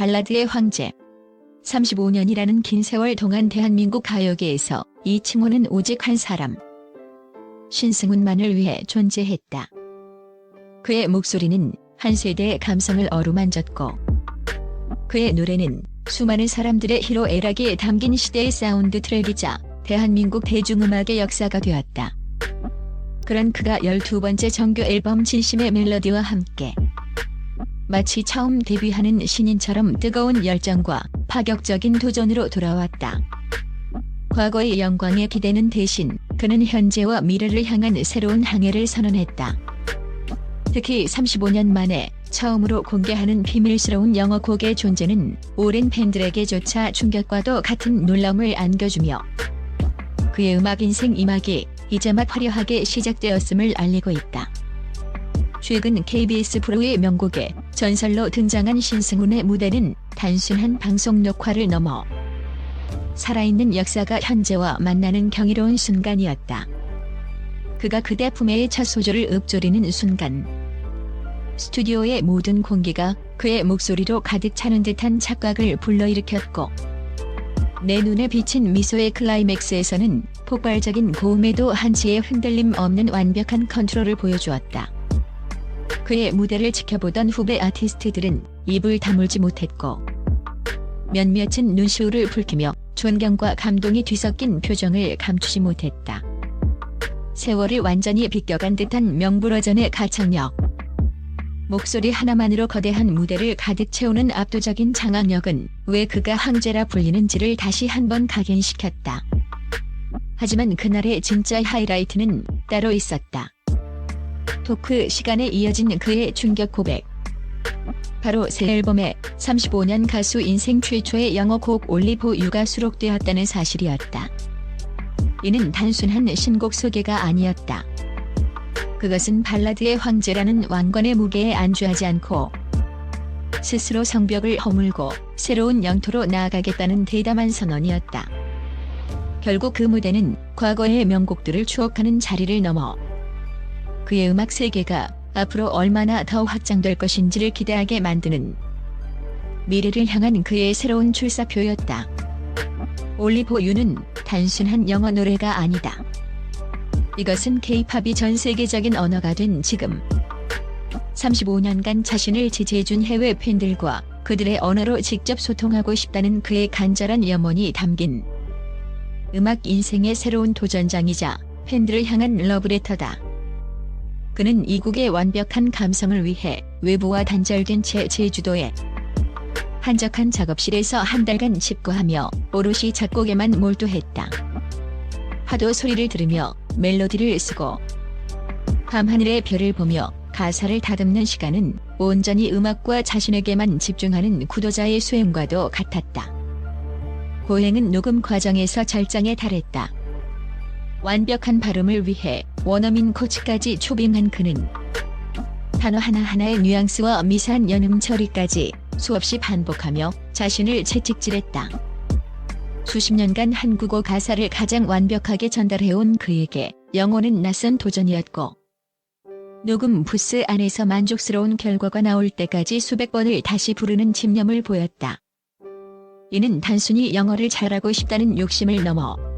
발라드의 황제. 35년이라는 긴 세월 동안 대한민국 가요계에서 이 칭호는 오직 한 사람. 신승훈만을 위해 존재했다. 그의 목소리는 한 세대의 감성을 어루만졌고 그의 노래는 수많은 사람들의 희로애락이 담긴 시대의 사운드 트랙이자 대한민국 대중음악의 역사가 되었다. 그런 그가 12번째 정규 앨범 진심의 멜로디와 함께 마치 처음 데뷔하는 신인처럼 뜨거운 열정과 파격적인 도전으로 돌아왔다. 과거의 영광에 기대는 대신 그는 현재와 미래를 향한 새로운 항해를 선언했다. 특히 35년 만에 처음으로 공개하는 비밀스러운 영어 곡의 존재는 오랜 팬들에게조차 충격과도 같은 놀라움을 안겨주며 그의 음악 인생 이막이 이제 막 화려하게 시작되었음을 알리고 있다. 최근 KBS 프로의 명곡에 전설로 등장한 신승훈의 무대는 단순한 방송 녹화를 넘어 살아있는 역사가 현재와 만나는 경이로운 순간이었다. 그가 그대 품에의 첫 소조를 읊조리는 순간 스튜디오의 모든 공기가 그의 목소리로 가득 차는 듯한 착각을 불러일으켰고 내 눈에 비친 미소의 클라이맥스에서는 폭발적인 고음에도 한치의 흔들림 없는 완벽한 컨트롤을 보여주었다. 그의 무대를 지켜보던 후배 아티스트들은 입을 다물지 못했고 몇몇은 눈시울을 붉히며 존경과 감동이 뒤섞인 표정을 감추지 못했다. 세월이 완전히 비껴간 듯한 명불허전의 가창력. 목소리 하나만으로 거대한 무대를 가득 채우는 압도적인 장악력은 왜 그가 황제라 불리는지를 다시 한번 각인시켰다. 하지만 그날의 진짜 하이라이트는 따로 있었다. 토크 시간에 이어진 그의 충격 고백. 바로 새 앨범에 35년 가수 인생 최초의 영어 곡 올리브 유가 수록되었다는 사실이었다. 이는 단순한 신곡 소개가 아니었다. 그것은 발라드의 황제라는 왕관의 무게에 안주하지 않고 스스로 성벽을 허물고 새로운 영토로 나아가겠다는 대담한 선언이었다. 결국 그 무대는 과거의 명곡들을 추억하는 자리를 넘어 그의 음악 세계가 앞으로 얼마나 더 확장될 것인지를 기대하게 만드는 미래를 향한 그의 새로운 출사표였다. 올리브 유는 단순한 영어 노래가 아니다. 이것은 케이팝이 전 세계적인 언어가 된 지금 35년간 자신을 지지해준 해외 팬들과 그들의 언어로 직접 소통하고 싶다는 그의 간절한 염원이 담긴 음악 인생의 새로운 도전장이자 팬들을 향한 러브레터다. 그는 이국의 완벽한 감성을 위해 외부와 단절된 채 제주도에 한적한 작업실에서 한 달간 집고하며 오롯이 작곡에만 몰두했다. 파도 소리를 들으며 멜로디를 쓰고 밤하늘의 별을 보며 가사를 다듬는 시간은 온전히 음악과 자신에게만 집중하는 구도자의 수행과도 같았다. 고행은 녹음 과정에서 절정에 달했다. 완벽한 발음을 위해 원어민 코치까지 초빙한 그는 단어 하나하나의 뉘앙스와 미세한 연음 처리까지 수없이 반복하며 자신을 채찍질했다. 수십 년간 한국어 가사를 가장 완벽하게 전달해온 그에게 영어는 낯선 도전이었고 녹음 부스 안에서 만족스러운 결과가 나올 때까지 수백 번을 다시 부르는 집념을 보였다. 이는 단순히 영어를 잘하고 싶다는 욕심을 넘어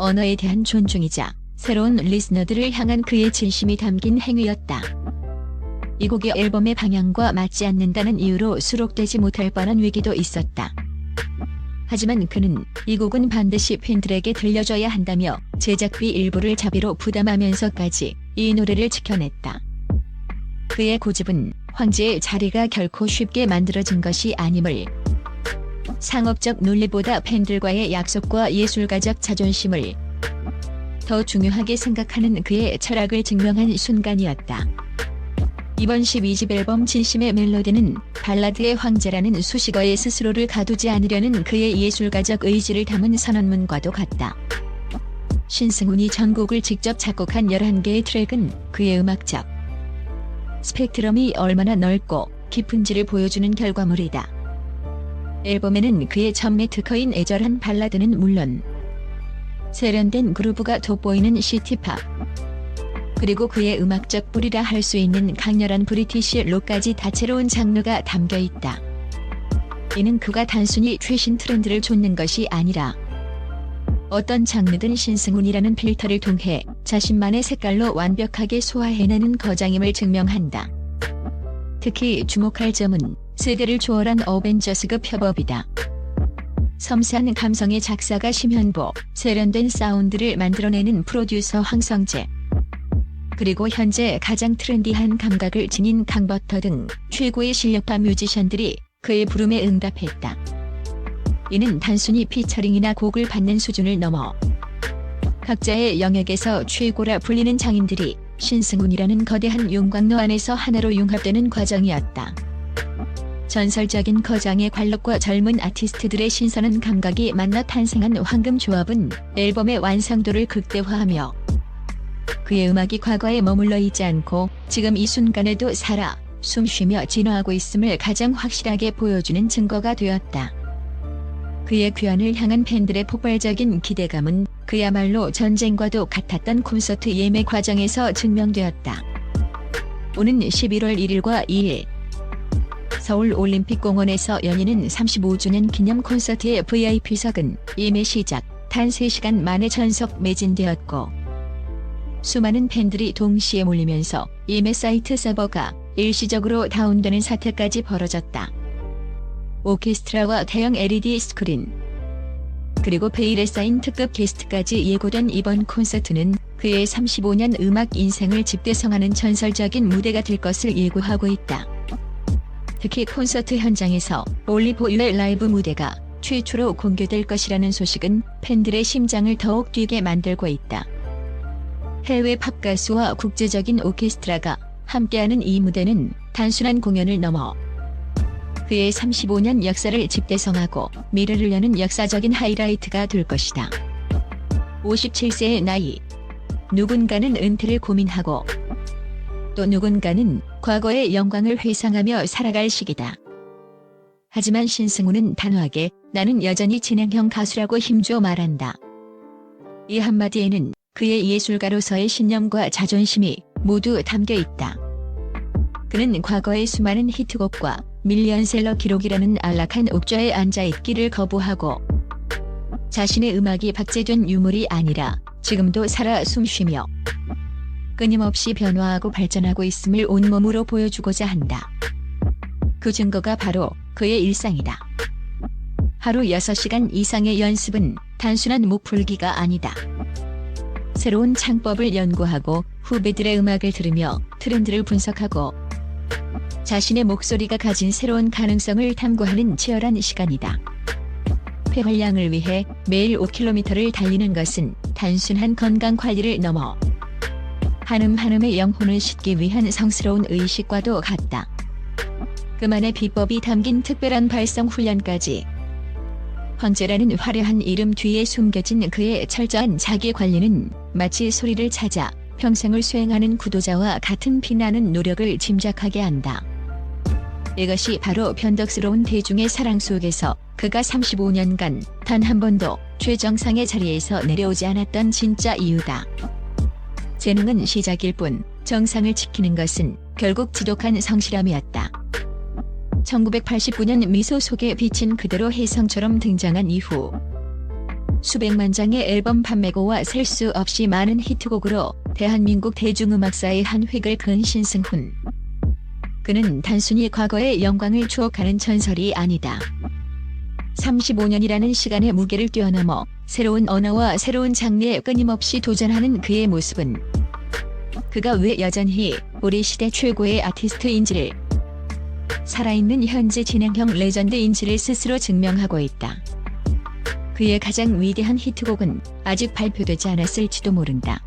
언어에 대한 존중이자 새로운 리스너들을 향한 그의 진심이 담긴 행위였다. 이 곡이 앨범의 방향과 맞지 않는다는 이유로 수록되지 못할 뻔한 위기도 있었다. 하지만 그는 이 곡은 반드시 팬들에게 들려줘야 한다며 제작비 일부를 자비로 부담하면서까지 이 노래를 지켜냈다. 그의 고집은 황제의 자리가 결코 쉽게 만들어진 것이 아님을 상업적 논리보다 팬들과의 약속과 예술가적 자존심을 더 중요하게 생각하는 그의 철학을 증명한 순간이었다. 이번 12집 앨범 진심의 멜로디는 발라드의 황제라는 수식어에 스스로를 가두지 않으려는 그의 예술가적 의지를 담은 선언문과도 같다. 신승훈이 전곡을 직접 작곡한 11개의 트랙은 그의 음악적 스펙트럼이 얼마나 넓고 깊은지를 보여주는 결과물이다. 앨범에는 그의 전매 특허인 애절한 발라드는 물론 세련된 그루브가 돋보이는 시티팝 그리고 그의 음악적 뿌리라 할 수 있는 강렬한 브리티시 록까지 다채로운 장르가 담겨 있다. 이는 그가 단순히 최신 트렌드를 좇는 것이 아니라 어떤 장르든 신승훈이라는 필터를 통해 자신만의 색깔로 완벽하게 소화해내는 거장임을 증명한다. 특히 주목할 점은 세대를 초월한 어벤져스급 협업이다. 섬세한 감성의 작사가 심현보, 세련된 사운드를 만들어내는 프로듀서 황성재, 그리고 현재 가장 트렌디한 감각을 지닌 강버터 등 최고의 실력파 뮤지션들이 그의 부름에 응답했다. 이는 단순히 피처링이나 곡을 받는 수준을 넘어 각자의 영역에서 최고라 불리는 장인들이 신승훈이라는 거대한 용광로 안에서 하나로 융합되는 과정이었다. 전설적인 거장의 관록과 젊은 아티스트들의 신선한 감각이 만나 탄생한 황금 조합은 앨범의 완성도를 극대화하며 그의 음악이 과거에 머물러 있지 않고 지금 이 순간에도 살아 숨쉬며 진화하고 있음을 가장 확실하게 보여주는 증거가 되었다. 그의 귀환을 향한 팬들의 폭발적인 기대감은 그야말로 전쟁과도 같았던 콘서트 예매 과정에서 증명되었다. 오는 11월 1일과 2일 서울 올림픽공원에서 열리는 35주년 기념 콘서트의 VIP석은 예매 시작 단 3시간 만에 전석 매진되었고 수많은 팬들이 동시에 몰리면서 예매 사이트 서버가 일시적으로 다운되는 사태까지 벌어졌다. 오케스트라와 대형 LED 스크린 그리고 베일에 쌓인 특급 게스트까지 예고된 이번 콘서트는 그의 35년 음악 인생을 집대성하는 전설적인 무대가 될 것을 예고하고 있다. 특히 콘서트 현장에서 올리브유의 라이브 무대가 최초로 공개될 것이라는 소식은 팬들의 심장을 더욱 뛰게 만들고 있다. 해외 팝 가수와 국제적인 오케스트라가 함께하는 이 무대는 단순한 공연을 넘어 그의 35년 역사를 집대성하고 미래를 여는 역사적인 하이라이트가 될 것이다. 57세의 나이. 누군가는 은퇴를 고민하고 또 누군가는 과거의 영광을 회상하며 살아갈 시기다. 하지만 신승우는 단호하게 나는 여전히 진행형 가수라고 힘줘 말한다. 이 한마디에는 그의 예술가로서의 신념과 자존심이 모두 담겨 있다. 그는 과거의 수많은 히트곡과 밀리언셀러 기록이라는 안락한 옥좌에 앉아 있기를 거부하고 자신의 음악이 박제된 유물이 아니라 지금도 살아 숨쉬며 끊임없이 변화하고 발전하고 있음을 온몸으로 보여주고자 한다. 그 증거가 바로 그의 일상이다. 하루 6시간 이상의 연습은 단순한 목풀기가 아니다. 새로운 창법을 연구하고 후배들의 음악을 들으며 트렌드를 분석하고 자신의 목소리가 가진 새로운 가능성을 탐구하는 치열한 시간이다. 폐활량을 위해 매일 5km를 달리는 것은 단순한 건강 관리를 넘어 한음 한음의 영혼을 싣기 위한 성스러운 의식과도 같다. 그만의 비법이 담긴 특별한 발성 훈련까지 황제라는 화려한 이름 뒤에 숨겨진 그의 철저한 자기 관리는 마치 소리를 찾아 평생을 수행하는 구도자와 같은 피나는 노력을 짐작하게 한다. 이것이 바로 변덕스러운 대중의 사랑 속에서 그가 35년간 단 한 번도 최정상의 자리에서 내려오지 않았던 진짜 이유다. 재능은 시작일 뿐 정상을 지키는 것은 결국 지독한 성실함이었다. 1989년 미소 속에 비친 그대로 혜성처럼 등장한 이후 수백만 장의 앨범 판매고와 셀 수 없이 많은 히트곡으로 대한민국 대중음악사의 한 획을 그은 신승훈. 그는 단순히 과거의 영광을 추억하는 전설이 아니다. 35년이라는 시간의 무게를 뛰어넘어 새로운 언어와 새로운 장르에 끊임없이 도전하는 그의 모습은 그가 왜 여전히 우리 시대 최고의 아티스트인지를 살아있는 현재 진행형 레전드인지를 스스로 증명하고 있다. 그의 가장 위대한 히트곡은 아직 발표되지 않았을지도 모른다.